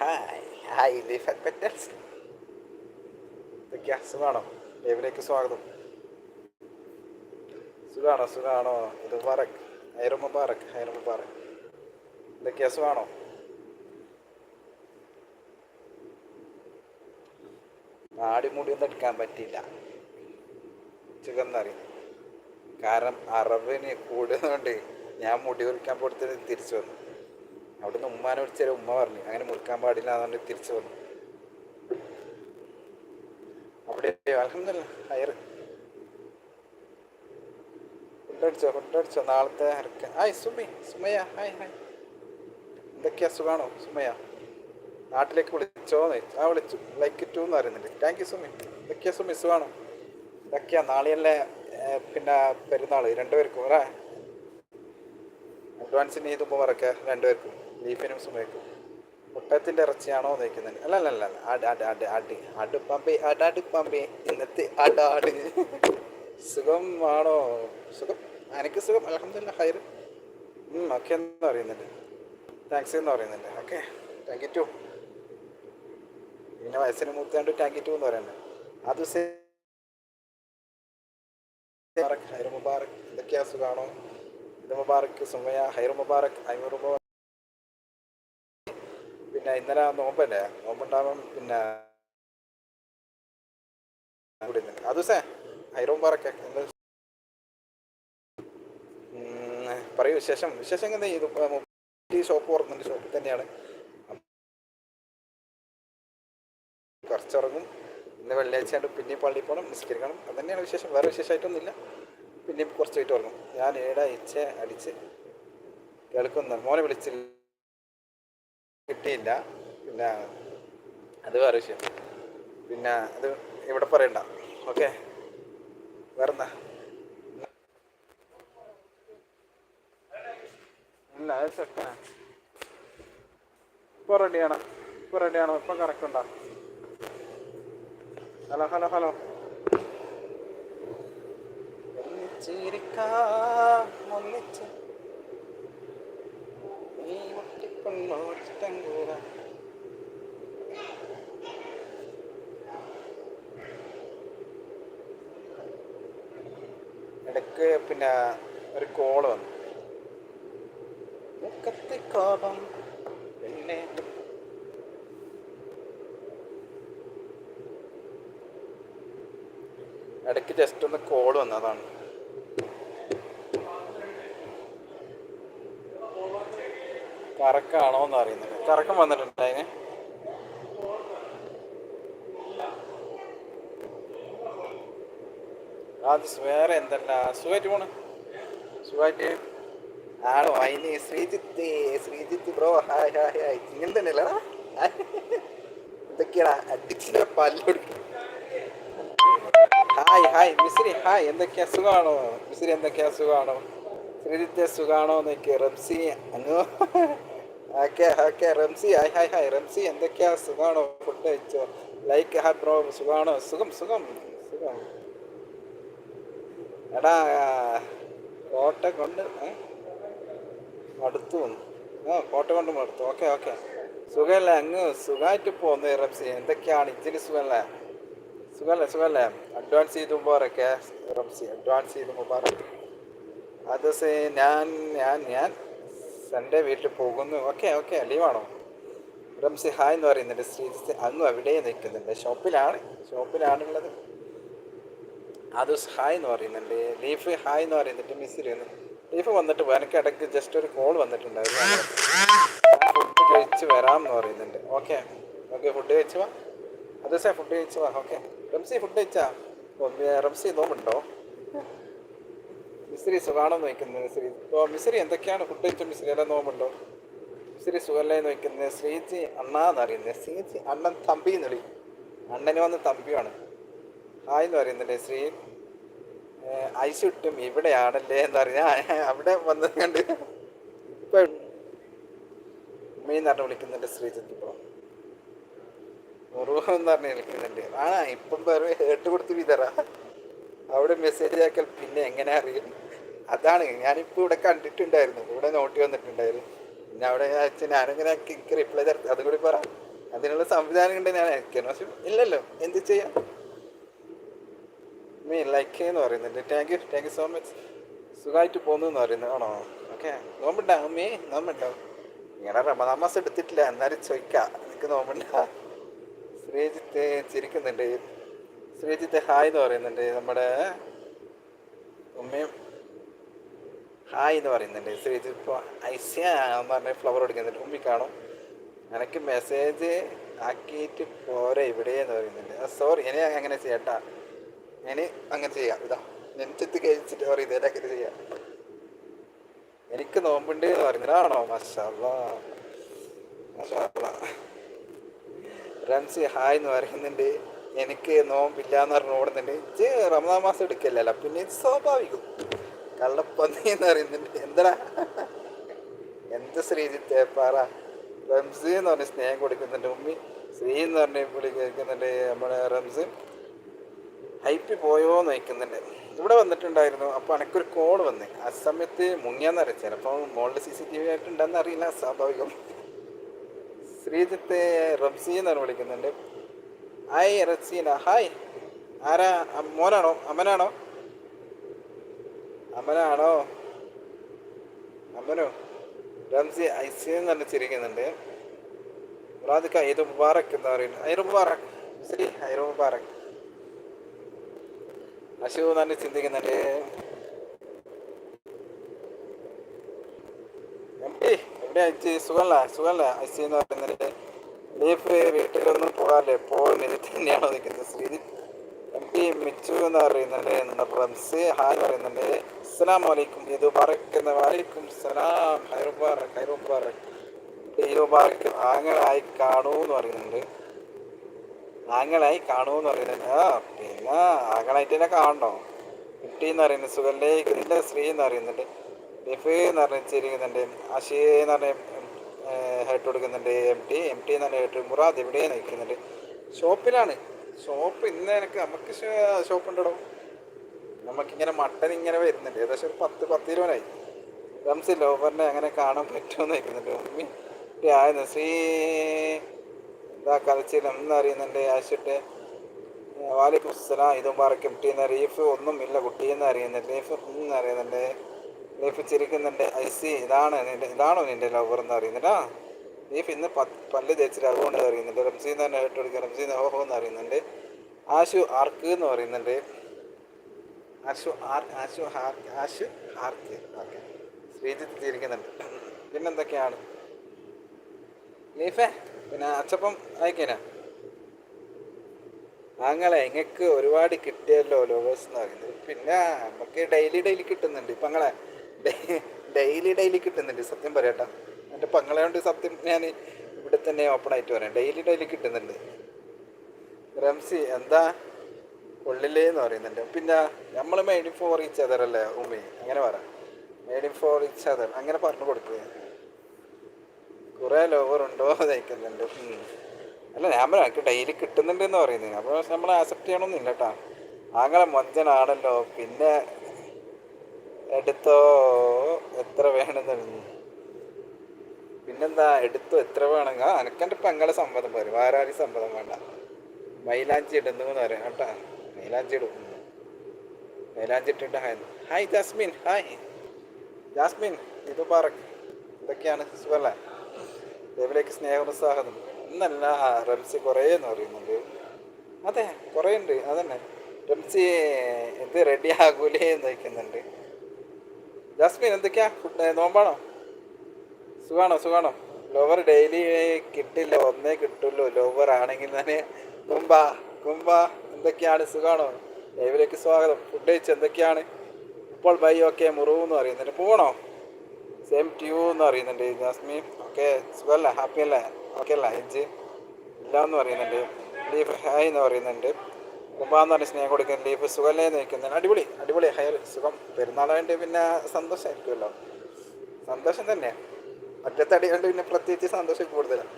Hi hi leaf petals ഇതൊക്കെയാ സുഖാണോ ലൈവിലേക്ക് സ്വാഗതം. സുഖാണോ? സുഖാണോ? ഇത് മുബാറക്. ഹൈറ മുബാറക്. ഹൈറ മുബാറക്. ഇതൊക്കെയാ സുഖാണോ നാടി മുടിയൊന്നും എടുക്കാൻ പറ്റിയില്ല. ചുകന്നറിയും കാരണം അറബിന് കൂടുന്നതുകൊണ്ട് ഞാൻ മുടി ഒരുക്കാൻ കൊടുത്തത് തിരിച്ചു വന്നു. അവിടുന്ന് ഉമ്മാനെ വിളിച്ചാൽ ഉമ്മ പറഞ്ഞു. അങ്ങനെ മുറിക്കാൻ പാടില്ല അതുകൊണ്ട് തിരിച്ചു വന്നു. അവിടെ അലഹമില്ല ഹയർ ഫുഡടിച്ചോ ഫുഡടിച്ചോ നാളത്തെ ഇറക്ക hi Sumi Sumaya hi hi. എന്തൊക്കെയാ സുഖാണോ സുമയ നാട്ടിലേക്ക് വിളിച്ചോന്ന് ആ വിളിച്ചു. ലൈക്ക് ടു എന്ന് പറയുന്നുണ്ട്. Thank you Sumi. എന്തൊക്കെയാ സുമി സുഖാണോ? ഇതൊക്കെയാ നാളെയല്ലേ പിന്നെ പെരുന്നാൾ രണ്ടുപേർക്കും അല്ലേ? അഡ്വാൻസിന് ചെയ്ത് പറക്കെ രണ്ടുപേർക്കും. ലീഫിനും സുമയ്ക്കും മുട്ടത്തിന്റെ ഇറച്ചിയാണോ നിൽക്കുന്നുണ്ട് അല്ല അല്ല അല്ല അട് അട് അട് അട് അട് അട് പമ്പേ അടാട് പമ്പേ ഇന്നത്തെ അടാട് സുഖം ആണോ സുഖം. എനിക്ക് സുഖം. അലഹമില്ല ഹൈർ ഓക്കെ എന്ന് പറയുന്നുണ്ട്. താങ്ക്സ് എന്ന് പറയുന്നുണ്ട്. ഓക്കെ. താങ്ക് യു ടു പിന്നെ വയസ്സിന് മൂത്താണ്ട് താങ്ക് യു ടു എന്ന് പറയുന്നത് അത് ഹൈർ മുബാറക്. എന്തൊക്കെയാ സുഖാണോ? ഇത് മുബാറക് സുമയ. ഹൈർ മുബാറക് ഹൈമർ മുബാറക്. പിന്നെ ഇന്നലെ നോമ്പല്ലേ? നോമ്പുണ്ടാവും പിന്നെ. അത് സേ എന്ത് ഉം, പറയൂ വിശേഷം. വിശേഷം എന്താ ഇത് ഈ ഷോപ്പ് തുറന്നുണ്ട് ഷോപ്പിൽ തന്നെയാണ്. കുറച്ചിറങ്ങും. ഇന്ന് വെള്ളിയാഴ്ച ആയിട്ട് പിന്നെ പള്ളിയിൽ പോകണം നിസ്കരിക്കണം. അത് തന്നെയാണ് വിശേഷം. വേറെ വിശേഷമായിട്ടൊന്നുമില്ല പിന്നെയും കുറച്ച് പോയിട്ട് ഉറങ്ങും. ഞാൻ ഏടാ ഇച്ച അടിച്ച് കേൾക്കുന്നു മോനെ വിളിച്ചില്ല. കിട്ടിയില്ല. പിന്നെ അത് വേറെ വിഷയം. പിന്നെ അത് ഇവിടെ പറയണ്ട. ഓക്കെ? വേറെന്താ? ഇല്ല അത് സെറ്റാണ് ഇപ്പോൾ റെഡിയാണ് ഇപ്പോൾ റെഡിയാണോ ഇപ്പം കറക്റ്റ് ഉണ്ടോ? Hello hello hello. ഒന്നിച്ചിരിക്കാം ഒന്നിച്ച് ഈ മുട്ടിക്കൊണ്ടോടിട്ടങ്കൂല ഇടയ്ക്ക് പിന്നെ ഒരു കോൾ വന്നു. മുഖത്തെ കോപം പിന്നെ ഇടയ്ക്ക് ജസ്റ്റ് ഒന്ന് കോൾ വന്നതാണ് കറക്കാണോ എന്ന് അറിയുന്നില്ല. കറക്കം വന്നിട്ടുണ്ട് അതിന്. അത് വേറെ എന്തല്ല? സുഖമായിട്ട് പോണ്. സുഖമായിട്ട് ആണോ അതിന് Sreejith Sreejith bro. Hi hi hi. ഇങ്ങനെ തന്നെയല്ല എന്തൊക്കെയാടാ? അഡിക്ഷന്റെ പല്ലൊടുക്കും ഹായ് ഹായ്. മിസ്രി ഹായ്. എന്തൊക്കെയാ? സുഖമാണോ മിസ്രി എന്തൊക്കെയാ? സുഖമാണോ ശ്രീജിത്തെ സുഖമാണോ എന്നൊക്കെ റബ്സിനി അങ്ങോ Ramsi hi hi hi. Ramsi എന്തൊക്കെയാ? സുഖമാണോ ഫുഡ് കഴിച്ചോ? ലൈക്ക് ഹായ് ബ്രോ സുഖാണോ? സുഖം സുഖം. എടാ കോട്ട കൊണ്ട്? മടുത്തു ആ കോട്ട കൊണ്ട് മടുത്തു. Okay okay. സുഖമല്ലേ അങ്ങ് സുഖമായിട്ട് പോന്നു റംസി. എന്തൊക്കെയാണ്? ഇച്ചിരി സുഖമല്ലേ സുഖമല്ലേ സുഖമല്ലേ അഡ്വാൻസ് ചെയ്ത് മുമ്പാറൊക്കെ റംസി. അഡ്വാൻസ് ചെയ്ത് മുമ്പാറൊക്കെ അത് ഞാൻ ഞാൻ ഞാൻ. സൺഡേ വീട്ടിൽ പോകുന്നു. ഓക്കെ ഓക്കെ ലീവാണോ? റംസി ഹായ് എന്ന് പറയുന്നുണ്ട്. ശ്രീജിത്ത് അങ്ങും അവിടെ നിൽക്കുന്നുണ്ട്. ഷോപ്പിലാണ് ഷോപ്പിലാണുള്ളത്. അത് ഹായ് എന്ന് പറയുന്നുണ്ട്. ലീഫ് ഹായ് എന്ന് പറയുന്നുണ്ട് മിസ് ചെയ്യുന്നു ലീഫ് വന്നിട്ട്. എനിക്ക് ഇടയ്ക്ക് ജസ്റ്റ് ഒരു കോൾ വന്നിട്ടുണ്ടായിരുന്നു. ഫുഡ് കഴിച്ച് വരാം എന്ന് പറയുന്നുണ്ട്. ഓക്കെ ഓക്കെ ഫുഡ് കഴിച്ചു വാ. അത് സാർ ഫുഡ് കഴിച്ചു വാ. ഓക്കെ. റംസി ഫുഡ് കഴിച്ചാ? റംസി നോമ്പുണ്ടോ? മിസ്രി സുഖാണോ നോക്കുന്നത് ശ്രീ ഓ മിസ്രി എന്തൊക്കെയാണ്? ഫുഡ് ഐറ്റം മിസ്രി എല്ലാം നോമ്പുണ്ടോ മിസ്രി സുഖല്ലേ നോക്കുന്നത് ശ്രീജി അണ്ണാന്ന് അറിയുന്നത് ശ്രീജി അണ്ണൻ തമ്പി എന്ന് വിളി അണ്ണന് വന്ന് തമ്പിയാണ് ഹായ് എന്ന് പറയുന്നുണ്ട് ശ്രീ? ഐസ് കിട്ടും ഇവിടെയാണല്ലേ എന്ന് പറഞ്ഞ അവിടെ വന്നത് കണ്ട് ഇപ്പൊ ഉമ്മയെന്ന് പറഞ്ഞ് വിളിക്കുന്നുണ്ട് ശ്രീജിത്ത് ഇപ്പോൾ മുറുവ എന്ന് വിളിക്കുന്നുണ്ട്. ആ ഇപ്പം വേറെ ഹേട്ട് കൊടുത്ത് വിതറ. അവിടെ മെസ്സേജ് ആക്കൽ പിന്നെ എങ്ങനെ അറിയും? അതാണ്. ഞാനിപ്പോൾ ഇവിടെ കണ്ടിട്ടുണ്ടായിരുന്നു. ഇവിടെ നോട്ടി വന്നിട്ടുണ്ടായിരുന്നു. പിന്നെ അവിടെ അയച്ച് ഞാനിങ്ങനെ എനിക്ക് റിപ്ലൈ തരത്തി അതും കൂടി പറ. അതിനുള്ള സംവിധാനം കൊണ്ട് ഞാൻ അയക്കണം. പക്ഷെ ഇല്ലല്ലോ. എന്ത് ചെയ്യാം? മീ ലൈക്ക് എന്ന് പറയുന്നുണ്ട്. Thank you thank you so much സുഖമായിട്ട് പോകുന്നു എന്ന് പറയുന്നത് ആണോ? ഓക്കെ നോമ്പുണ്ടോ? അമ്മേ നോമ്പുണ്ടോ? ഇങ്ങനെ റമദാൻ മാസം എടുത്തിട്ടില്ല. എന്നാലും ചോദിക്കാം. എനിക്ക് നോമ്പുണ്ട? ശ്രീജിത്ത് ചിരിക്കുന്നുണ്ട്. ശ്രീജിത്ത് ഹായ് എന്ന് പറയുന്നുണ്ട്. നമ്മുടെ ഉമ്മയും ഹായ് എന്ന് പറയുന്നുണ്ട്. ശ്രീജിത്ത് ഇപ്പോൾ ഐസ്യ എന്ന് പറഞ്ഞ ഫ്ലവർ കൊടുക്കുന്നുണ്ട് ഉമ്മി കാണും. എനിക്ക് മെസ്സേജ് ആക്കിയിട്ട് പോരെ ഇവിടെ എന്ന് പറയുന്നുണ്ട്. സോറി ഇനി അങ്ങനെ ചെയ്യട്ടാ. ഇനി അങ്ങനെ ചെയ്യാം. ഇതാ നെഞ്ചത്ത് കഴിച്ചിട്ട് പറയുന്നത് അങ്ങനെ ചെയ്യാം. എനിക്ക് നോമ്പുണ്ട് എന്ന് പറയുന്നത് ആണോ? മഷാല്ലാ മഷാല്ലാ റംസി ഹായ് എന്ന് പറയുന്നുണ്ട്. എനിക്ക് നോമ്പില്ല എന്ന് പറഞ്ഞ് ഓടുന്നുണ്ട്. ഇജ്ജ് റമദാൻ മാസം എടുക്കല്ലല്ലോ പിന്നെ ഇത് സ്വാഭാവികം. കള്ളപ്പന്നി എന്ന് പറയുന്നുണ്ട്. എന്താ എന്ത് ശ്രീജിത്ത്? പാറ. റംസി എന്ന് പറഞ്ഞ് സ്നേഹം കൊടുക്കുന്നുണ്ട്. ഉമ്മി ശ്രീ എന്ന് പറഞ്ഞ് വിളി കേൾക്കുന്നുണ്ട് നമ്മുടെ റംസ് ഹൈപ്പി പോയോ എന്ന് വയ്ക്കുന്നുണ്ട്. ഇവിടെ വന്നിട്ടുണ്ടായിരുന്നു. അപ്പോൾ എനിക്കൊരു കോൾ വന്ന്. ആ സമയത്ത് മുങ്ങിയാന്ന് ചിലപ്പോൾ മോളിൽ സി സി ടി വി ആയിട്ടുണ്ടെന്ന് അറിയില്ല സ്വാഭാവികം. ശ്രീജിത്തെ റംസി എന്നാണ് വിളിക്കുന്നുണ്ട്. ഹായ് റസീന. ഹായ്. ആരാ? മോനാണോ? അമ്മനാണോ? അമ്മനാണോ അമ്മനോ റംസി ഐസി തന്നെ ചിരിക്കുന്നുണ്ട് മുറാദിക്ക ഇത് മുബാറക് എന്ന് പറയുന്നത്? ഐറു മുബാറക്. ശരി ഐറു മുബാറക്. അശു തന്നെ ചിന്തിക്കുന്നുണ്ട്. എവിടെ അയച്ച് സുഖമല്ല സുഖമല്ല ഐസി എന്ന് പറയുന്നത്. ലീഫ് വീട്ടിലൊന്നും പോകാറില്ലേ? പോകുന്നത് തന്നെയാണോ നിൽക്കുന്നത്? ശ്രീജിത്ത് പി മിച്ചു എന്ന് പറയുന്നുണ്ട് റംസ് ഹായ് പറയുന്നുണ്ട് അസ്സലാം വലൈക്കും ഇത് പറക്കുന്ന വലൈക്കും സലാം ഹൈറുബാറക് ഹൈറുബാറക് ഹൈറുബാറക് ആങ്ങളായി കാണൂ എന്ന് പറയുന്നുണ്ട്. ആങ്ങളായി കാണൂ എന്ന് പറയുന്നുണ്ട്. ആ പിന്നെ ആങ്ങളായിട്ട് തന്നെ കാണണോ? കുട്ടി എന്ന് പറയുന്നത് സുഖലേക്ക് നിന്റെ ശ്രീ എന്ന് പറയുന്നുണ്ട്. ലിഫ് എന്ന് പറഞ്ഞിരിക്കുന്നുണ്ട് അഷി എന്ന് പറഞ്ഞ ഹെട്ട് കൊടുക്കുന്നുണ്ട്. എം ടി എം ടി എന്ന് പറഞ്ഞ ഹെട്ട് മുറാദ് എവിടെയാണ് നിൽക്കുന്നുണ്ട് ഷോപ്പിലാണ്. ഷോപ്പ് ഇന്ന് എനിക്ക് നമുക്ക് ഷോപ്പ് ഉണ്ടോ നമുക്കിങ്ങനെ മട്ടൻ ഇങ്ങനെ വരുന്നുണ്ട്. ഏകദേശം ഒരു പത്ത് പത്ത് ഇരുപതിനായി റംസി ലോവറിനെ അങ്ങനെ കാണാൻ പറ്റുമെന്ന് നിൽക്കുന്നുണ്ട് മമ്മി ആയിരുന്നു ശ്രീ എന്താ കളിച്ചില്ല എന്നറിയുന്നുണ്ട് ആശിട്ട് വാലിക്കും അസ്സലാം ഇതും പറക്കും. ടീന്ന് റീഫ് ഒന്നും ഇല്ല കുട്ടിയെന്ന് അറിയുന്നുണ്ട്. ലീഫ് ഒന്നും അറിയുന്നുണ്ട്. ലീഫ് ചിരിക്കുന്നുണ്ട്. ഐ സി ഇതാണ് നിന്റെ ഇതാണോ നിന്റെ ലവർ എന്ന് അറിയുന്നുണ്ട്. ലീഫ് ഇന്ന് പല്ല് തേച്ചിട്ട് അതുകൊണ്ട് അറിയുന്നുണ്ട് റംസി എന്ന് തന്നെ ഹെട്ട് കൊടുക്കുക റംസി ഓഹോ എന്ന് അറിയുന്നുണ്ട് ആശു ആർക്ക് എന്ന് പറയുന്നുണ്ട്. ആശു ആർ ആശു ഹാർ ആശു ഹാർക്ക്. ഓക്കെ. ശ്രീജിത്ത് ചിരിക്കുന്നുണ്ട് പിന്നെന്തൊക്കെയാണ്? ലീഫേ പിന്നെ അച്ചപ്പം അയക്കേനാ? ആങ്ങളെ ഇങ്ങക്ക് ഒരുപാട് കിട്ടിയല്ലോ ലോവേഴ്സ് എന്ന് പറയുന്നത്. പിന്നെ നമുക്ക് ഡെയിലി ഡെയിലി കിട്ടുന്നുണ്ട്. ഇപ്പം ഡെയിലി ഡെയിലി കിട്ടുന്നുണ്ട്. സത്യം പറയട്ടാ. എന്റെ പങ്ങളെ സത്യം ഞാൻ ഇവിടെ തന്നെ ഓപ്പൺ ആയിട്ട് പറയാം. ഡെയിലി ഡെയിലി കിട്ടുന്നുണ്ട്. റംസി എന്താ? ഉള്ളിലേ എന്ന് പറയുന്നുണ്ട്. പിന്നെ നമ്മൾ മെയ്ഡിങ് ഫോർ ഈച്ച് അതർ അല്ലേ ഉമ്മി? അങ്ങനെ പറ. മെയ്ഡിങ് ഫോർ ഈച്ച് അതർ അങ്ങനെ പറഞ്ഞു കൊടുക്കുക. കുറേ ലോവർ ഉണ്ടോ തയ്ക്കുന്നുണ്ട് അല്ല ഞാൻ പറയാം എനിക്ക് ഡെയിലി കിട്ടുന്നുണ്ട് എന്ന് പറയുന്നത്. അപ്പോൾ നമ്മൾ ആക്സെപ്റ്റ് ചെയ്യണമെന്നില്ല കേട്ടോ. ആങ്ങളെ മൊഞ്ചനാണല്ലോ പിന്നെ എടുത്തോ? എത്ര വേണമെന്ന് പിന്നെന്താ എടുത്തു. എത്ര വേണമെങ്കിൽ ആ പെങ്ങളെ സമ്മതം പോരെ. വാരാരി സമ്മതം വേണ്ട. മൈലാഞ്ചി ഇടുന്നു എന്ന് പറയാം. കേട്ടാ. മൈലാഞ്ചി എടുക്കുന്നു മൈലാഞ്ചി ഇട്ടിട്ട് hi. Hi Jasmine. Hi. Jasmine ഇത് പറ. ഇതൊക്കെയാണ് സുഖല്ലേ? ദേവിലേക്ക് സ്നേഹോത്സാഹം. ഇന്നല്ല റംസി കുറേ എന്ന് പറയുന്നുണ്ട്. അതെ കുറേ ഉണ്ട്. അതന്നെ. റംസി ഇത് റെഡി ആകൂലേ എന്ന് വയ്ക്കുന്നുണ്ട് ജാസ്മിൻ എന്തൊക്കെയാ? നോമ്പാണോ? സുഖാണോ? സുഖാണോ? ലോവർ ഡെയിലി കിട്ടില്ല ഒന്നേ കിട്ടുള്ളൂ. ലോവർ ആണെങ്കിൽ തന്നെ കുമ്പ കുമ്പ എന്തൊക്കെയാണ്? സുഖാണോ? ലൈവിലേക്ക് സ്വാഗതം. ഫുഡ് കഴിച്ച് എന്തൊക്കെയാണ്? ഇപ്പോൾ ബൈ ഓക്കെ മുറിവ് എന്ന് പറയുന്നുണ്ട്. പോകണോ സെയിം ട്യൂ എന്ന് പറയുന്നുണ്ട്. ജാസ്മിൻ ഓക്കെ സുഖമല്ലേ ഹാപ്പി അല്ലേ? ഓക്കെ അല്ലേ? എജ് ഇല്ല എന്ന് പറയുന്നുണ്ട്. ലീഫ് ഹായ് എന്ന് പറയുന്നുണ്ട്. കുമ്പാന്ന് പറഞ്ഞ സ്നേഹം കൊടുക്കുന്ന ലീഫ് സുഖമല്ലേ എന്ന് അടിപൊളി അടിപൊളി. ഹയർ സുഖം. പെരുന്നാളായിട്ട് പിന്നെ സന്തോഷമായിരിക്കുമല്ലോ സന്തോഷം തന്നെ ഒറ്റത്തടി കൊണ്ട് പിന്നെ പ്രത്യേകിച്ച് സന്തോഷം കൂടുതലാണ്.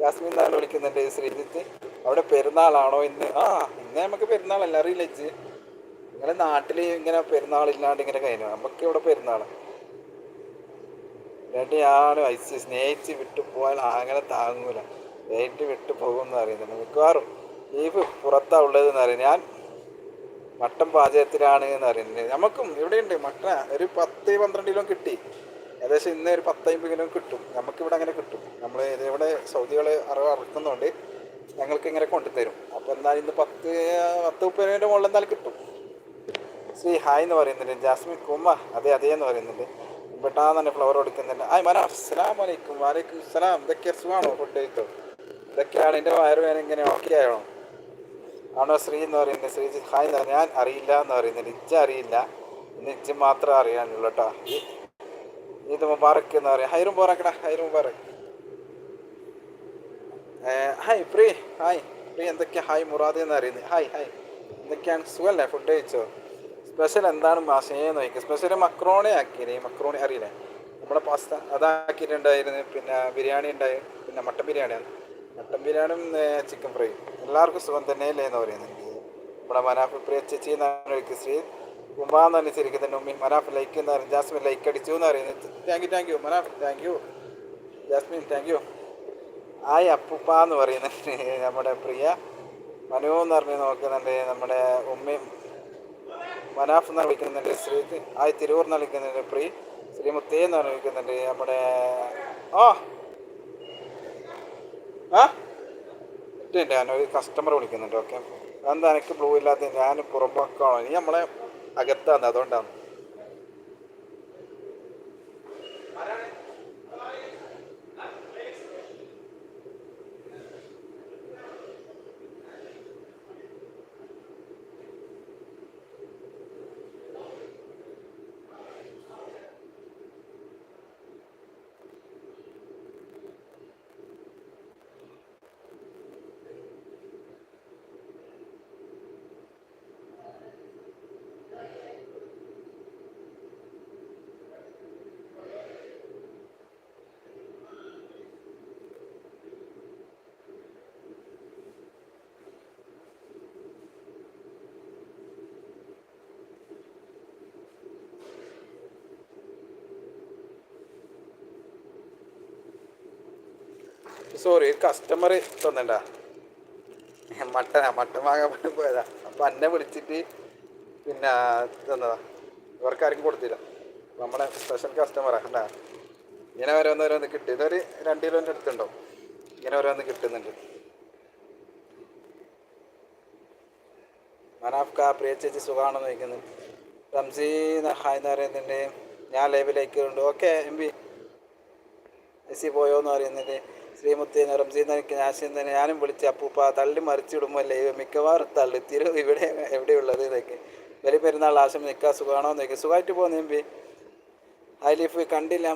ജാസ്മിൻ എന്നാണ് വിളിക്കുന്നുണ്ട് ശ്രീജിത്ത് അവിടെ പെരുന്നാളാണോ ഇന്ന്? ആ ഇന്ന് നമുക്ക് പെരുന്നാളല്ല അറിയില്ല ഇജ്ജ് നിങ്ങളെ നാട്ടിൽ ഇങ്ങനെ പെരുന്നാളില്ലാണ്ട് ഇങ്ങനെ കഴിഞ്ഞു? നമുക്ക് ഇവിടെ പെരുന്നാളാണ് രണ്ടിയാളും ഐസ് സ്നേഹിച്ച് വിട്ടു പോയാൽ അങ്ങനെ താങ്ങൂല. വെയിറ്റ് വിട്ടു പോകുമെന്ന് അറിയുന്നുണ്ട് മിക്കവാറും ബീഫ് പുറത്താ ഉള്ളതെന്ന് അറിയാം ഞാൻ മട്ടൻ പാചകത്തിലാണ് എന്ന് അറിയുന്നത് നമുക്കും ഇവിടെയുണ്ട് മട്ടൻ. ഒരു പത്ത് പന്ത്രണ്ട് കിലോ കിട്ടി. ഏകദേശം ഇന്ന് ഒരു പത്തമ്പത് കിലോ കിട്ടും. നമുക്കിവിടെ അങ്ങനെ കിട്ടും. നമ്മൾ ഇവിടെ സൗദികൾ അറിവ് അറക്കുന്നതുകൊണ്ട് ഞങ്ങൾക്ക് ഇങ്ങനെ കൊണ്ടുതരും അപ്പോൾ എന്തായാലും ഇന്ന് പത്ത് പത്ത് മുപ്പത് രൂപേന്റെ മുകളിൽ എന്തായാലും കിട്ടും. ശ്രീ ഹായ് എന്ന് പറയുന്നുണ്ട്. ജാസ്മിൻ കുമ്മ അതെ അതെ എന്ന് പറയുന്നുണ്ട്. പെട്ടാന്ന് തന്നെ ഫ്ലവർ കൊടുക്കുന്നുണ്ട്. ആ മന അസ്സലാം വലൈക്കും വലൈക്കും സലാം ഇതൊക്കെ സുഖമാണോ ഫുഡ് കഴിച്ചോ ഇതൊക്കെയാണ് എന്റെ വയറുവേന ഇങ്ങനെ ഓക്കെ ആയോ? ആണോ ശ്രീ എന്ന് പറയുന്നത്? ശ്രീജി ഹായ് എന്ന് പറഞ്ഞാൽ ഞാൻ അറിയില്ല എന്ന് പറയുന്നുണ്ട്. ഇജ്ജ അറിയില്ല. ഇന്ന് ഇജ്ജ് മാത്രമേ അറിയാനുള്ളൂ കേട്ടോ. ഇത് മുബാറക്ക് എന്ന് പറയാം. ഹൈറും മുബാറക്കടാ ഹൈറും മുബാറക് ഹായ് പ്രീ ഹായ് പ്രീ എന്തൊക്കെയാ? ഹായ് മുറാദ് എന്ന് അറിയുന്നത് ഹായ് ഹായ് എന്തൊക്കെയാണ്? സുഖമല്ലേ ഫുഡ് കഴിച്ചോ? സ്പെഷ്യൽ എന്താണ് മാഷേന്ന് നോക്കി സ്പെഷ്യൽ മക്രോണി ആക്കിയില്ലേ? മക്രോണി അറിയില്ലേ? നമ്മുടെ പാസ്ത അതാക്കിയിട്ടുണ്ടായിരുന്നു. പിന്നെ ബിരിയാണി ഉണ്ടായി. പിന്നെ മട്ടൻ ബിരിയാണിയാണ് മട്ടൻ ബിരിയാണിയും ചിക്കൻ ഫ്രൈ എല്ലാവർക്കും സുഖം തന്നെ തന്നെയല്ലേ എന്ന് പറയുന്നത്. നമ്മുടെ മനാഫ് പ്രിയ ചേച്ചി എന്നാണ് ശ്രീ കുമ്പാന്ന് അനുസരിക്കുന്നുണ്ട് ഉമ്മി മനാഫ് ലൈക്ക് എന്ന് പറയുന്നത് ജാസ്മിൻ ലൈക്ക് അടിച്ചു എന്ന് പറയുന്നത് thank you thank you Manaf thank you Jasmine thank you ആയ അപ്പുപ്പ എന്ന് പറയുന്നുണ്ട് നമ്മുടെ പ്രിയ മനു എന്ന് പറഞ്ഞ് നോക്കുന്നുണ്ട് നമ്മുടെ ഉമ്മയും മനാഫ് എന്ന് വിളിക്കുന്നുണ്ട് ശ്രീ ആയി തിരൂർ എന്ന് വിളിക്കുന്നുണ്ട് പ്രീ ശ്രീമുത്തേ എന്ന് പറഞ്ഞ് വിളിക്കുന്നുണ്ട് നമ്മുടെ ഓ ആ ഞാൻ ഒരു കസ്റ്റമർ വിളിക്കുന്നുണ്ട് ഓക്കെ എന്താ എനിക്ക് ബ്ലൂ ഇല്ലാത്ത ഞാൻ പുറമ്പോക്കാണോ ഇനി നമ്മളെ അകത്താണ് അതുകൊണ്ടാണ്. സോറി ഒരു കസ്റ്റമർ തന്നണ്ട. മട്ടനാ മട്ടൻ വാങ്ങാൻ വേണ്ടി പോയതാ. അപ്പം എന്നെ വിളിച്ചിട്ട് പിന്നെ തന്നതാ. ഇവർക്കാർക്കും കൊടുത്തില്ല. നമ്മളെ സ്പെഷ്യൽ കസ്റ്റമറാ കണ്ടാ? ഇങ്ങനെ ഓരോന്ന് ഓരോന്ന് കിട്ടി. ഇതൊരു രണ്ട് കിലോന്റെ അടുത്തുണ്ടോ ഇങ്ങനെ ഓരോന്ന് കിട്ടുന്നുണ്ട്. മനാഫ്ക പ്രിയ ചേച്ചി സുഖമാണെന്ന് ചോദിക്കുന്നത് റംസി ഹായ് എന്ന് പറയുന്നുണ്ട്. ഞാൻ ലൈവിലേക്ക് ഉണ്ട് ഓക്കെ എം പി എസി പോയോ എന്ന് പറയുന്നുണ്ട്. ശ്രീമുത്തേന്ന് റംസീന്ന് എനിക്ക് നാശം തന്നെ ഞാനും വിളിച്ച് അപ്പൂപ്പ തള്ളി മറിച്ചിടുമ്പോൾ ഇവ മിക്കവാറും തള്ളി തിരു. ഇവിടെ എവിടെയുള്ളത്? ഇതൊക്കെ വലിയ പെരുന്നാൾ ആശം നിൽക്കാൻ സുഖമാണോ എന്ന് സുഖമായിട്ട് പോകുന്നു എം പി. കണ്ടില്ല.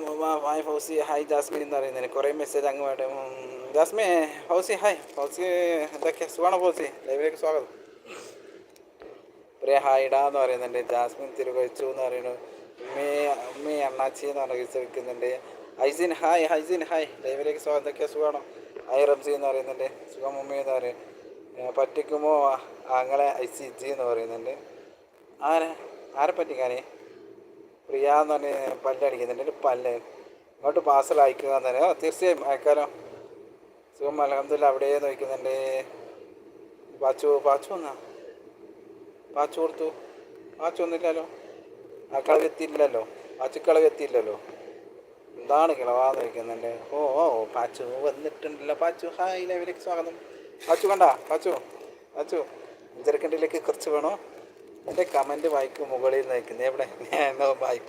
ഹായ് ഫൗസി ഹായ് ജാസ്മിൻ എന്ന് പറയുന്നതിന് കുറേ മെസ്സേജ് അങ്ങ് വേണ്ട? Jasmi Fauci hi. ഫൗസി എന്തൊക്കെയാ? സുഖമാണോ ഫൗസി? ലൈവിലേക്ക് സ്വാഗതം. പ്രിയ ഹായിഡ എന്ന് പറയുന്നുണ്ട്. ജാസ്മിൻ തിരുവച്ചു എന്ന് പറയുന്നു. ഉമ്മി ഉമ്മി അണ്ണാച്ചി എന്ന് പറഞ്ഞ വിളിക്കുന്നുണ്ട്. ഹൈസിൻ ഹായ് ഹൈസിൻ ഹായ്. ലൈവിലേക്ക് സ്വാഗതം. എന്തൊക്കെയാ സുഖമാണോ? ഐ റംസി എന്ന് പറയുന്നുണ്ട്. സുഖം ഉമ്മി എന്ന് പറയും പറ്റിക്കുമോ? ആങ്ങളെ ഐ സി ജി എന്ന് പറയുന്നുണ്ട്. ആരെ ആരെ പറ്റിക്കാനേ? പ്രിയ എന്ന് പറഞ്ഞ് പല്ലടിക്കുന്നുണ്ട് പല്ല്. ഇങ്ങോട്ട് പാർസൽ അയക്കുക എന്ന് പറയാം തീർച്ചയായും അയക്കാലോ? സുഖം അലഹമില്ല അവിടെ നോക്കുന്നുണ്ട് പാച്ചു പാച്ചു എന്നാ പാച്ചു കൊടുത്തു. പാച്ചു ഒന്നുമില്ലല്ലോ ആ കളവ് എത്തിയില്ലല്ലോ? പാച്ചു കളവ് എത്തിയില്ലല്ലോ? എന്താണ് കിളവാന്ന് ചോദിക്കുന്നുണ്ട് ഓ ഓ പാച്ചു വന്നിട്ടുണ്ടല്ലോ. പാച്ചു ഹായ് ലൈവിലേക്ക് സ്വാഗതം. പാച്ചു കണ്ട? പാച്ചു പാച്ചു അഞ്ചരക്കണ്ടിലേക്ക് കുറച്ച് വേണോ? എന്റെ കമന്റ് വായിക്കും മുകളിൽ നിന്ന് നിൽക്കുന്നത് എവിടെ? ഞാൻ വായി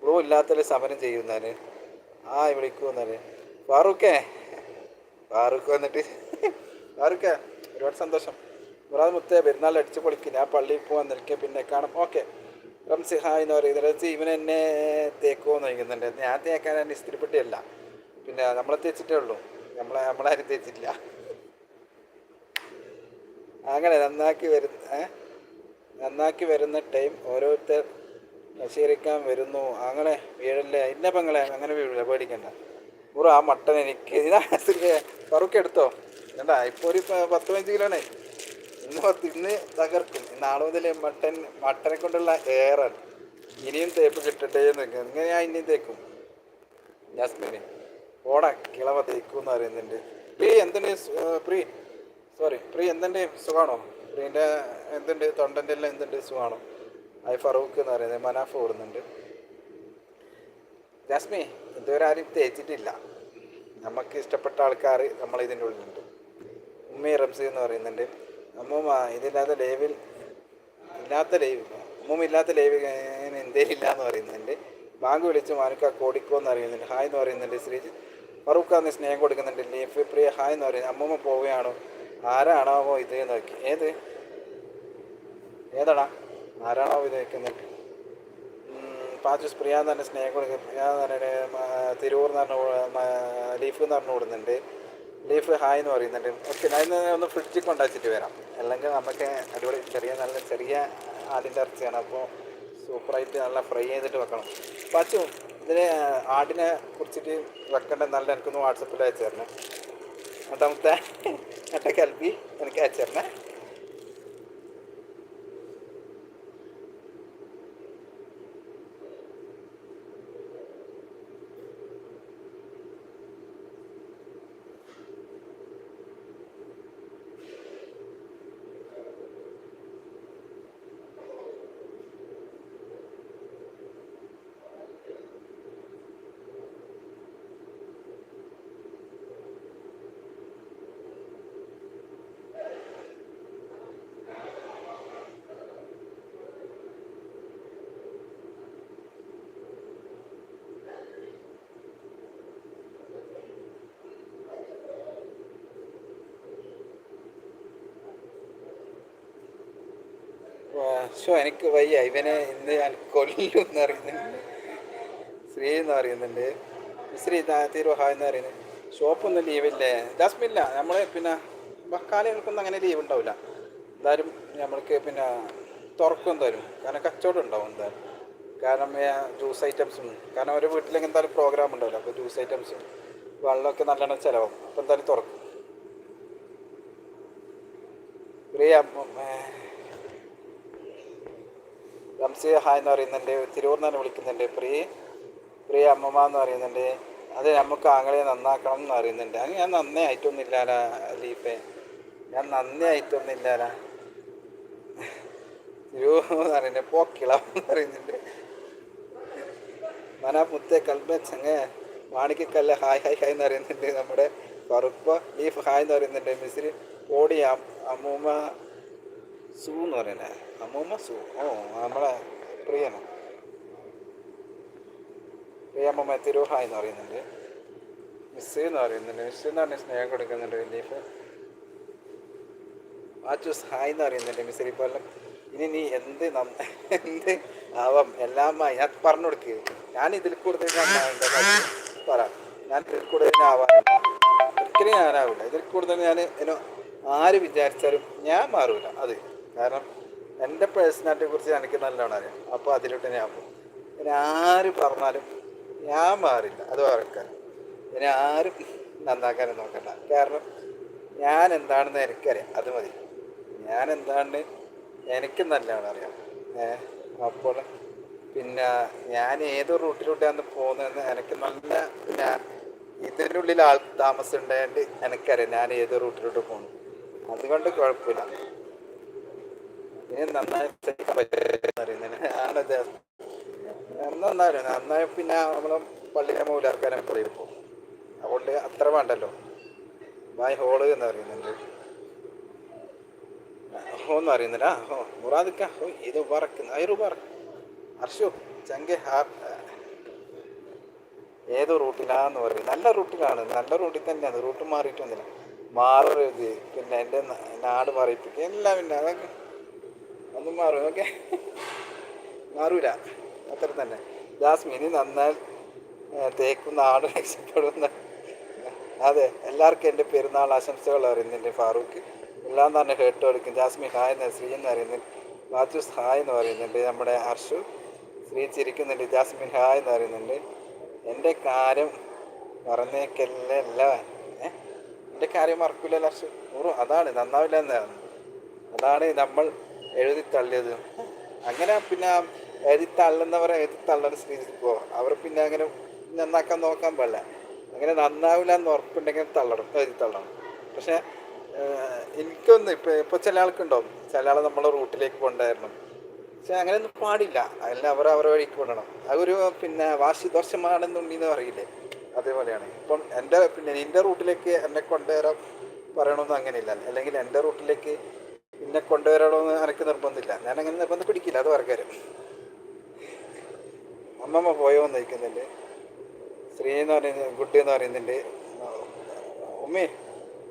ബ്ലൂ ഇല്ലാത്തൊരു സമരം ചെയ്യുന്നവര്. ആ വിളിക്കുന്നവര് ഫാറൂഖേ. ഫാറൂഖ് വന്നിട്ട്. ഫാറൂഖേ ഒരുപാട് സന്തോഷം. മുറാദ് മുത്തേ പെരുന്നാൾ അടിച്ച് പൊളിക്കില്ല ആ പള്ളിയിൽ പോകാൻ നിൽക്കുക പിന്നെ കാണാം. ഓക്കെ. റംസി ഹായ് എന്ന് പറയുന്നത് റംസി ഇവൻ എന്നെ തേക്കുമെന്ന് ചോദിക്കുന്നുണ്ട് ഞാൻ തേക്കാൻ എന്നെ ഇസ്തിരിപ്പെട്ടിയല്ല പിന്നെ നമ്മളെ തേച്ചിട്ടേ ഉള്ളൂ നമ്മളെ നമ്മളാരും തേച്ചിട്ടില്ല അങ്ങനെ നന്നാക്കി വരുന്ന നന്നാക്കി വരുന്ന ടൈം ഓരോരുത്തർ നശീകരിക്കാൻ വരുന്നു അങ്ങനെ വീഴല്ലേ ഇന്ന പെങ്ങളെ അങ്ങനെ വീഴില്ല പേടിക്കണ്ട മുറ ആ മട്ടൻ എനിക്ക് ഇതാ കറുക്ക് എടുത്തോ വേണ്ട ഇപ്പോൾ ഒരു പത്ത് പതിനഞ്ച് കിലോണേ ഇന്ന് ഇന്ന് തകർക്കും. നാളെ മുതൽ മട്ടൻ മട്ടനെ കൊണ്ടുള്ള ഏറാണ് ഇനിയും തേപ്പ് കിട്ടട്ടെ എന്ന് ഇങ്ങനെ ഞാൻ ഇനിയും തേക്കും? ജാസ്മിന്. ഓടാ കിളവ തേക്കും എന്ന് പറയുന്നുണ്ട്. പ്രീ എന്തുണ്ട്? പ്രീ സോറി പ്രീ എന്തുണ്ട്? സുഖമാണോ പ്രീന്റെ എന്തുണ്ട്? തൊണ്ടന്റെ എല്ലാം എന്തുണ്ട്? സുഖമാണോ ഐ ഫറൂഖ് എന്ന് പറയുന്നത് മനാഫ് ഓടുന്നുണ്ട്. ജാസ്മി ഇതുവരെ ആരും തേച്ചിട്ടില്ല. നമുക്ക് ഇഷ്ടപ്പെട്ട ആൾക്കാർ നമ്മൾ ഇതിന്റെ ഉള്ളിലുണ്ട്. ഉമ്മി റംസി എന്ന് പറയുന്നുണ്ട്. അമ്മൂമ്മ ഇതില്ലാത്ത ലൈവിൽ ഇല്ലാത്ത ലൈവ് അമ്മൂമ്മ ഇല്ലാത്ത ലൈവ് ഇന്ത്യയിൽ ഇല്ല എന്ന് പറയുന്നുണ്ട്. ബാങ്ക് വിളിച്ച് മാനുക്ക കോടിക്കോ എന്ന് അറിയുന്നുണ്ട് ഹായ് എന്ന് പറയുന്നുണ്ട് ശ്രീ ഫറൂഖ് എന്ന് സ്നേഹം കൊടുക്കുന്നുണ്ട്. ലീഫ് പ്രിയ ഹായ് എന്ന് പറയുന്നത് അമ്മൂമ്മ പോവുകയാണോ? ആരാണാവോ ഇത് നോക്കി ഏത്? ഏതാടാ? ആരാണോ ഇത് നോക്കുന്നുണ്ട് പാച്ചസ് പ്രിയ എന്ന് പറഞ്ഞ സ്നേഹം കൊടുക്കുന്നത് പ്രിയ എന്ന് തിരൂർ എന്ന് പറഞ്ഞ ലീഫ് എന്ന് പറഞ്ഞു കൂടുന്നുണ്ട് ലീഫ് ഹായ് എന്ന് പറയുന്നുണ്ട്. ഓക്കെ ഞാൻ ഒന്ന് ഫ്രിഡ്ജിൽ കൊണ്ടാച്ചിട്ട് വരാം. അല്ലെങ്കിൽ നമുക്ക് അടിപൊളി ചെറിയ നല്ല ചെറിയ ആടിന്റെ ഇറച്ചിയാണ് അപ്പോൾ സൂപ്പറായിട്ട് നല്ല ഫ്രൈ ചെയ്തിട്ട് വെക്കണം. പച്ചു ഇതിന് ആടിനെ കുറിച്ചിട്ട് വെക്കേണ്ട നല്ല എനിക്കൊന്ന് വാട്സപ്പിൽ അയച്ചു തരണേ അതാമത്തെ കൽപ്പി എനിക്ക് അയച്ചു തരണേ ഷോ എനിക്ക് വയ്യ. ഇവനെ ഇന്ന് ഞാൻ കൊല്ലു എന്ന് ശ്രീ എന്ന് പറയുന്നുണ്ട്. ശ്രീ തിരുവഹ എന്ന് പറയുന്നത് ഷോപ്പൊന്നും ലീവില്ലേ ജാസ്മില്ല നമ്മൾ പിന്നെ ബക്കാലികൾക്കൊന്നും അങ്ങനെ ലീവ് ഉണ്ടാവില്ല. എന്തായാലും നമ്മൾക്ക് പിന്നെ തുറക്കും തരും കാരണം കച്ചവടം ഉണ്ടാവും എന്തായാലും. കാരണം ജ്യൂസ് ഐറ്റംസും കാരണം ഒരു വീട്ടിലേക്ക് എന്തായാലും പ്രോഗ്രാം ഉണ്ടാവില്ല. അപ്പോൾ ജ്യൂസ് ഐറ്റംസും വെള്ളമൊക്കെ നല്ലോണം ചിലവും അപ്പോൾ എന്തായാലും തുറക്കും. പ്രിയ റംസി ഹായ് എന്ന് പറയുന്നുണ്ട്. തിരൂർ നിന്ന് വിളിക്കുന്നുണ്ട്. പ്രിയ പ്രിയ അമ്മമ്മ എന്ന് പറയുന്നുണ്ട്. അത് നമുക്ക് ആങ്ങളെ നന്നാക്കണം എന്ന് പറയുന്നുണ്ട്. അത് ഞാൻ നന്നേ ആയിട്ടൊന്നുമില്ലാലാ അലീപ്പെ ഞാൻ നന്നേ ആയിട്ടൊന്നുമില്ലാലാ. തിരൂർ എന്ന് പറയുന്നത് പോക്കിളം എന്ന് പറയുന്നുണ്ട്. മന മുത്തേ കൽബ ചങ്ങ മാണിക്കല്ല ഹായ് ഹായ് ഹായ് എന്ന് പറയുന്നുണ്ട്. നമ്മുടെ ഫറുപ്പ ലീഫ് ഹായ് എന്ന് പറയുന്നുണ്ട്. മിസ്രി ഓടി അമ്മൂമ്മ സു എന്ന് പറയുന്നത് അമ്മൂമ്മ സൂ. ഓ നമ്മളെ പ്രിയന പ്രിയമ്മ തിരുഹായ് എന്ന് പറയുന്നുണ്ട്. മിസ് എന്ന് പറയുന്നുണ്ട്. മിസ് എന്ന് പറഞ്ഞ സ്നേഹം കൊടുക്കുന്നുണ്ട് ലീഫ് ആച്ചൂസ് ഹായ് എന്ന് പറയുന്നുണ്ട് മിസ് ഇപ്പോൾ ഇനി നീ എന്ത് എന്ത് ആവാം? എല്ലാം ഞാൻ പറഞ്ഞു കൊടുക്കുക ഞാൻ ഇതിൽ കൂടുതൽ പറ. ഞാൻ ഇതിൽ കൂടുതൽ ആവാനില്ല ഒരിക്കലും ഞാനാവില്ല. ഇതിൽ കൂടുതൽ ഞാൻ ആര് വിചാരിച്ചാലും ഞാൻ മാറൂല. അത് കാരണം എന്റെ പേഴ്സണാലിറ്റിയെ കുറിച്ച് എനിക്ക് നല്ലോണം അറിയാം. അപ്പോൾ അതിലോട്ട് ഞാൻ പോകും. ഇനി ആര് പറഞ്ഞാലും ഞാൻ മാറില്ല. അത് ഓർക്കാൻ ഇനി ആരും നന്നാക്കാനും നോക്കണ്ട. കാരണം ഞാൻ എന്താണെന്ന് എനിക്കറിയാം. അത് മതി. ഞാൻ എന്താണെന്ന് എനിക്ക് നല്ലോണം അറിയാം. അപ്പോൾ പിന്നെ ഞാൻ ഏത് റൂട്ടിലൂടെയാണ് പോകുന്നതെന്ന് എനിക്ക് നല്ല പിന്നെ ഇതിന്റെ ഉള്ളിൽ ആൾ താമസം ഉണ്ടായതുകൊണ്ട് എനിക്കറിയാം ഞാൻ ഏത് റൂട്ടിലോട്ട് പോകുന്നു. അതുകൊണ്ട് കുഴപ്പമില്ല. നന്നായി ആണ് അറിയുന്നതിന് ആണത് നന്നായി പിന്നെ നമ്മൾ പള്ളിയിലെ മൂലാർക്കാനെ പറയും ഇപ്പോൾ അതുകൊണ്ട് അത്ര വേണ്ടല്ലോ. ബായ് ഹോൾ എന്ന് പറയുന്നുണ്ട്. ഹോ എന്ന് പറയുന്നില്ല. ഹോ മുറാദിക്ക ഹോ ഇത് പറക്കുന്നു അയറു പറ അർഷു ചങ്കെ ഏത് റൂട്ടിലാന്ന് പറയും. നല്ല റൂട്ടിലാണ്. നല്ല റൂട്ടിൽ തന്നെയാണ്. റൂട്ട് മാറിയിട്ടൊന്നുമില്ല. മാറരുത്. പിന്നെ എന്റെ നാട് മാറിയിട്ട് എല്ലാം പിന്നെ അതൊക്കെ ഒന്നും മാറും ഓക്കെ? മാറൂല. അത്ര തന്നെ. ജാസ്മിനി നന്നാൽ തേക്കുന്ന ആട് രക്ഷപ്പെടുന്ന. അതെ എല്ലാവർക്കും എന്റെ പെരുന്നാൾ ആശംസകൾ അറിയുന്നുണ്ട് ഫാറൂഖ്? എല്ലാം തന്നെ കേട്ട് കൊടുക്കും. ജാസ്മി ഹായ് എന്ന് ശ്രീ എന്ന് അറിയുന്നുണ്ട് മാത്യൂസ് ഹായ് എന്ന് പറയുന്നുണ്ട്. നമ്മുടെ ഹർഷു ശ്രീ ചിരിക്കുന്നുണ്ട് ജാസ്മിൻ ഹായ് എന്ന് പറയുന്നുണ്ട്. എന്റെ കാര്യം മറന്നേക്കല്ല എന്റെ കാര്യം മറക്കില്ലല്ലോ ഹർഷു. അതാണ്. നന്നാവില്ല എന്നാണ് അതാണ് നമ്മൾ എഴുതി തള്ളിയത്. അങ്ങനെ പിന്നെ എഴുതി തള്ളുന്നവരെ എഴുതി തള്ളണ സ്ഥിതിക്കോ അവർ പിന്നെ അങ്ങനെ നന്നാക്കാൻ നോക്കാൻ പാടില്ല. അങ്ങനെ നന്നാവില്ല എന്ന് ഉറപ്പുണ്ടെങ്കിൽ തള്ളണം എഴുതി തള്ളണം. പക്ഷേ എനിക്കൊന്നും ഇപ്പം ഇപ്പോൾ ചില ആൾക്കുണ്ടാവും ചില ആൾ നമ്മളെ റൂട്ടിലേക്ക് കൊണ്ടുവരണം. പക്ഷെ അങ്ങനെയൊന്നും പാടില്ല. അതെല്ലാം അവർ അവരെ വഴിക്ക് കൊണ്ടണം അതൊരു പിന്നെ വാശിദോഷമാണെന്നുണ്ടെന്ന് പറയില്ലേ? അതേപോലെയാണ്. ഇപ്പം എന്റെ പിന്നെ എന്റെ റൂട്ടിലേക്ക് എന്നെ കൊണ്ടുവരാൻ പറയണമെന്ന് അങ്ങനെയില്ല. അല്ലെങ്കിൽ എന്റെ റൂട്ടിലേക്ക് എന്നെ കൊണ്ടുവരണമെന്ന് എനിക്ക് നിർബന്ധമില്ല. ഞാൻ അങ്ങനെ നിർബന്ധം പിടിക്കില്ല അത് വർക്കാരും അമ്മമ്മ പോയോ എന്ന് നയിക്കുന്നില്ല സ്ത്രീ എന്ന് പറയുന്നത് കുട്ടി എന്ന് പറയുന്നുണ്ട്. ഉമ്മേ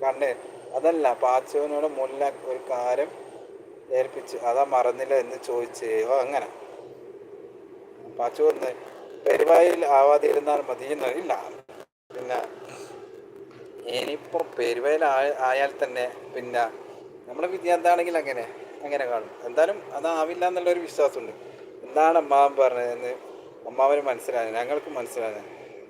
കണ്ണേ അതല്ല പാച്ചവനോട് മുല്ല ഒരു കാര്യം ഏൽപ്പിച്ചു അതാ മറന്നില്ല എന്ന് ചോദിച്ചേ. അങ്ങനെ. പാച്ചു ഒന്ന് പെരുവായിൽ ആവാതിരുന്നാൽ മതി ഇല്ല. പിന്നെ ഇനിയിപ്പോൾ പെരുവയിൽ ആയാൽ തന്നെ പിന്നെ നമ്മുടെ വിദ്യ എന്താണെങ്കിൽ അങ്ങനെ അങ്ങനെ കാണും. എന്തായാലും അതാവില്ല എന്നുള്ളൊരു വിശ്വാസമുണ്ട്. എന്താണ് അമ്മാവൻ പറഞ്ഞതെന്ന് അമ്മാവന് മനസ്സിലായത് ഞങ്ങൾക്ക് മനസ്സിലായത്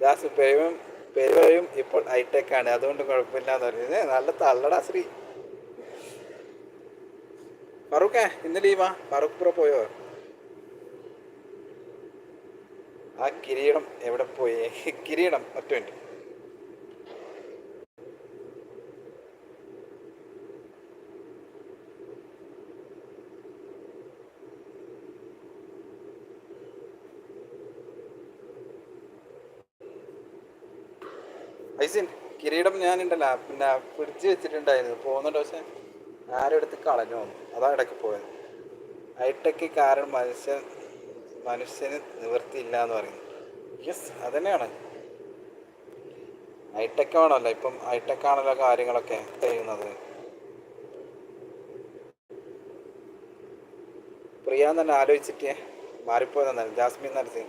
ജാസ് പെരുവും പെരുവയും ഇപ്പോൾ ഹൈടെക് ആണ് അതുകൊണ്ട് കുഴപ്പമില്ല എന്ന് പറയുന്നത് നല്ല തള്ളടാ ശ്രീ. ഫറൂഖേ ഇന്ന് ലീവാ ഫറൂഖ് പ്രോ പോയോ? ആ കിരീടം എവിടെ പോയി? കിരീടം ഒറ്റ മിനിറ്റ് ഐസിൻ കിരീടം ഞാനുണ്ടല്ലോ പിന്നെ ഫ്രിഡ്ജ് വെച്ചിട്ടുണ്ടായിരുന്നു. പോകുന്നുണ്ട് പക്ഷെ ആരും എടുത്ത് കളഞ്ഞു വന്നു. അതാ ഇടയ്ക്ക് പോയത്. ഹൈടെക് കാരണം മനുഷ്യൻ മനുഷ്യന് നിവൃത്തിയില്ല എന്ന് പറയുന്നു. യെസ് അതന്നെയാണ്. ഹൈടെക് ആണല്ലോ. ഇപ്പം ഹൈടെക് ആണല്ലോ കാര്യങ്ങളൊക്കെ ചെയ്യുന്നത്. പ്രിയ തന്നെ ആലോചിച്ചിട്ട് മാറിപ്പോയതെന്നാണ് ജാസ്മിൻ നരസി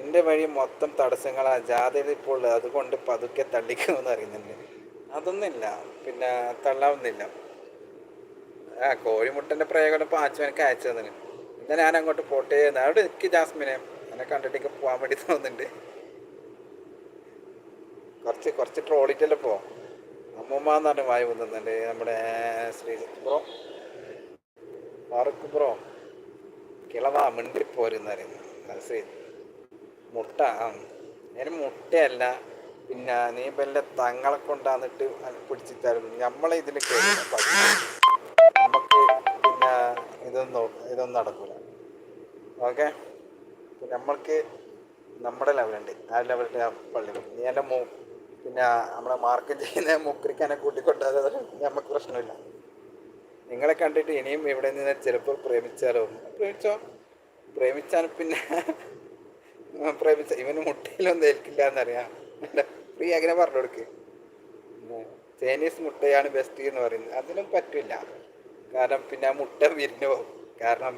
നിന്റെ വഴി മൊത്തം തടസ്സങ്ങളാണ് ജാഥയിൽ ഇപ്പോൾ അതുകൊണ്ട് പതുക്കെ തള്ളിക്കുമെന്ന് അറിയുന്നുണ്ട് അതൊന്നുമില്ല. പിന്നെ തള്ളാവുന്നില്ല. ആ കോഴിമുട്ടന്റെ പ്രയോഗം ഇപ്പോൾ ആച്ചുവനക്ക് അയച്ചു തന്നെ എന്നാൽ ഞാൻ അങ്ങോട്ട് പോട്ടെ അവിടെ എനിക്ക് ജാസ്മിനെ. എന്നെ കണ്ടിട്ടേക്ക് പോകാൻ വേണ്ടി തോന്നുന്നുണ്ട്. കുറച്ച് കുറച്ച് ട്രോളിറ്റല്ലേ പോ. അമ്മൂമ്മ എന്നാണ് വായി വന്നുന്നുണ്ട് നമ്മുടെ ശ്രീ ബ്രോ. ഫാറൂഖ് ബ്രോ. കിളവാ മിണ്ടി പോരുന്നറിയുന്നു ശ്രീ. മുട്ട ഞാൻ മുട്ടയല്ല. പിന്നെ നീ വല്ല തങ്ങളെ കൊണ്ടാന്നിട്ട് പിടിച്ചിട്ടാലും നമ്മളെ ഇതിൽ നമുക്ക് പിന്നെ ഇതൊന്നും ഇതൊന്നും നടക്കൂല. ഓക്കെ? നമ്മൾക്ക് നമ്മുടെ ലെവലുണ്ട് ആ ലെവലിന്റെ പള്ളി നീ എന്റെ മൂ പിന്നെ നമ്മളെ മാർക്കം ചെയ്യുന്ന മുക്രിക്കാനെ കൂട്ടിക്കൊണ്ടാതെ നമുക്ക് പ്രശ്നമില്ല. നിങ്ങളെ കണ്ടിട്ട് ഇനിയും ഇവിടെ നിന്ന് ചിലപ്പോൾ പ്രേമിച്ചാലോ? പ്രേമിച്ചോ? പ്രേമിച്ചാൽ പിന്നെ പ്രേമിച്ച ഇവന് മുട്ടയിലൊന്നും ഏൽക്കില്ല എന്നറിയാം ഫ്രീ അങ്ങനെ പറഞ്ഞു കൊടുക്ക്. ചൈനീസ് മുട്ടയാണ് ബെസ്റ്റ് എന്ന് പറയുന്നത്. അതിനും പറ്റില്ല. കാരണം പിന്നെ ആ മുട്ട വിരിഞ്ഞു പോകും. കാരണം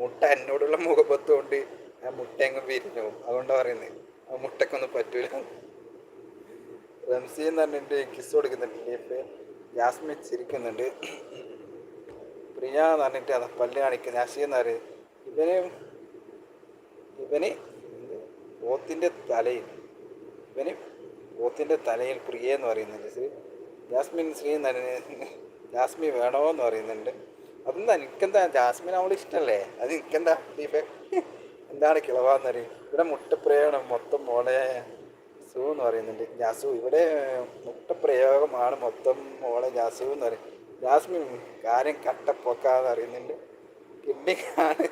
മുട്ട എന്നോടുള്ള മുഖപത്ത് കൊണ്ട് ആ മുട്ട എങ്ങും വിരിഞ്ഞു പോകും. അതുകൊണ്ടാണ് പറയുന്നത് ആ മുട്ടക്കൊന്നും പറ്റൂല. റംസി എന്ന് പറഞ്ഞിട്ട് കിസ് കൊടുക്കുന്നുണ്ട്. Leaf Jasmine ചിരിക്കുന്നുണ്ട്. പ്രിയ എന്ന് പറഞ്ഞിട്ട് അതാ പല്ല് കാണിക്കുന്നത് അശി എന്ന് പറയുന്നത് ഇവന് ഇവന് പോത്തിന്റെ തലയിൽ. ഇവന് പോത്തിന്റെ തലയിൽ പ്രിയെന്ന് പറയുന്നുണ്ട്. ശ്രീ ജാസ്മിൻ ശ്രീ ജാസ്മി വേണോ എന്ന് പറയുന്നുണ്ട്. അതെന്താ എനിക്കെന്താ ജാസ്മിൻ അവൾ ഇഷ്ടമല്ലേ അത് എനിക്കെന്താ ദീപേ? എന്താണ് കിളവാന്ന് പറയും ഇവിടെ മുട്ടപ്രയോഗം മൊത്തം മോളെ സു എന്ന് പറയുന്നുണ്ട്. ജാസു ഇവിടെ മുട്ടപ്രയോഗമാണ് മൊത്തം മോളെ ജാസു എന്ന് പറയും. ജാസ്മിൻ കാര്യം കട്ടപ്പൊക്കാന്ന് ആണ്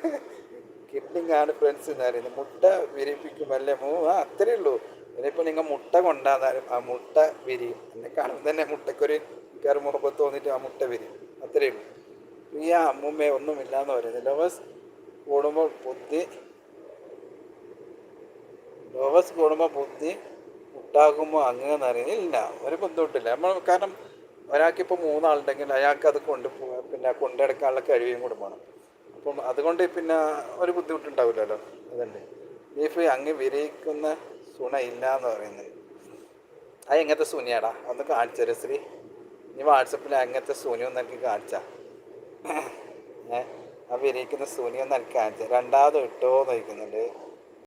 കിഡ്നിങ് ആണ് ഫ്രണ്ട്സ് എന്ന് പറയുന്നത്. മുട്ട വിരിപ്പിക്കുമല്ലേ മൂ ആ അത്രയേ ഉള്ളൂ. ഇനിയിപ്പോൾ നിങ്ങൾ മുട്ട കൊണ്ടാന്നാലും ആ മുട്ട വിരിയും. എന്നെ കാണുമ്പോൾ തന്നെ മുട്ടക്കൊരു കയറി മുറപ്പത്ത് തോന്നിട്ട് ആ മുട്ട വിരിയും. അത്രയേ ഉള്ളൂ. ആ അമ്മൂമ്മ ഒന്നുമില്ല എന്ന് പറയുന്നത്. ലവേഴ്സ് കൂടുമ്പോൾ ബുദ്ധി ലോവസ് കൂടുമ്പോൾ ബുദ്ധി ഉണ്ടാകുമ്പോൾ അങ്ങനെ അറിയുന്നത് ഇല്ല ഒരു ബുദ്ധിമുട്ടില്ല. നമ്മൾ കാരണം ഒരാൾക്കിപ്പോൾ മൂന്നാളുണ്ടെങ്കിൽ അയാൾക്ക് അത് കൊണ്ട് പിന്നെ കൊണ്ടെടുക്കാനുള്ള കഴിവും കൂടെ വേണം. അപ്പം അതുകൊണ്ട് പിന്നെ ഒരു ബുദ്ധിമുട്ടുണ്ടാവില്ലല്ലോ. അതുണ്ട് ബീഫ് അങ്ങ് വിരയിക്കുന്ന സുണ ഇല്ല എന്ന് പറയുന്നത്. അത് എങ്ങനത്തെ സുനിയാടാ? ഒന്ന് കാണിച്ചു ശ്രീ. ഇനി വാട്സപ്പിൽ അങ്ങനത്തെ ഒന്ന് എനിക്ക് കാണിച്ചാ. ഏ? ആ വിരിയിക്കുന്ന സുനി ഒന്ന് എനിക്ക് കാണിച്ചാൽ രണ്ടാമത് ഇട്ടോ എന്ന്